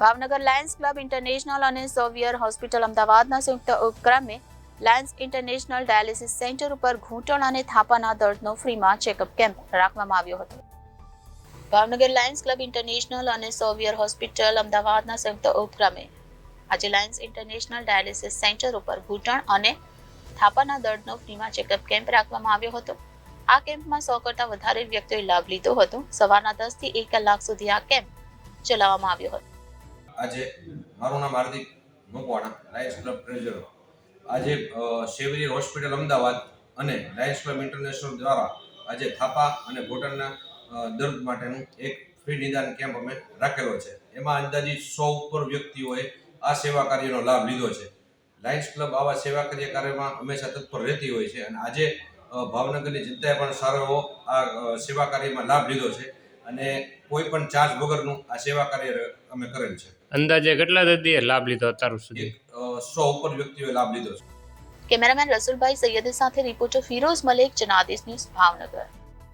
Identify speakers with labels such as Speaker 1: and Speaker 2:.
Speaker 1: Bhavnagar Lions club international અને સોવિયર hospital અમદાવાદના સંયુક્ત ઉપક્રમે લાયન્સ ઇન્ટરનેશનલ ડાયાલિસિસ સેન્ટર ઉપર ઘૂંટણ અને થાપાના દર્દનો ફ્રીમાં ચેકઅપ કેમ્પ રાખવામાં આવ્યો હતો. ભાવનગર લાયન્સ ક્લબ ઇન્ટરનેશનલ અને સોવિયર હોસ્પિટલ અમદાવાદના સંયુક્ત ઉપક્રમે આજે લાયન્સ ઇન્ટરનેશનલ ડાયાલિસિસ સેન્ટર ઉપર ઘૂંટણ અને થાપાના દર્દનો ફ્રીમાં ચેકઅપ કેમ્પ રાખવામાં આવ્યો હતો. આ કેમ્પમાં સો કરતાં વધારે વ્યક્તિઓએ લાભ લીધો હતો. સવારના દસથી એક કલાક સુધી આ કેમ્પ ચલાવવામાં આવ્યો હતો.
Speaker 2: આજે મારું નામ Hardik Makwana, lions club treasurer આજે સેવરી હોસ્પિટલ અમદાવાદ અને લાયન્સ ક્લબ ઇન્ટરનેશનલ દ્વારા આજે થાપા અને ઘૂંટણના દર્દ માટેનું એક ફ્રી નિદાન કેમ્પ અમે રાખેલો છે. એમાં અંદાજિત સો ઉપર વ્યક્તિઓએ આ સેવા કાર્યનો લાભ લીધો છે. લાયન્સ ક્લબ આવા સેવા કાર્ય કાર્યમાં હંમેશા તત્પર રહેતી હોય છે અને આજે ભાવનગરની જનતાએ પણ સારો એવો આ સેવા કાર્યમાં લાભ લીધો છે. અને કોઈ પણ ચાર્જ વગરનું આ સેવા કાર્ય અમે કરેલ છે.
Speaker 3: અંદાજે કેટલા દર્દીએ લાભ લીધો અત્યાર સુધી?
Speaker 2: સો ઉપર વ્યક્તિઓએ લાભ લીધો છે.
Speaker 1: કેમેરામેન રસુલભાઈ સૈયદ સાથે રિપોર્ટર ફિરોઝ મલેક જનાદેશ ન્યૂઝ ભાવનગર.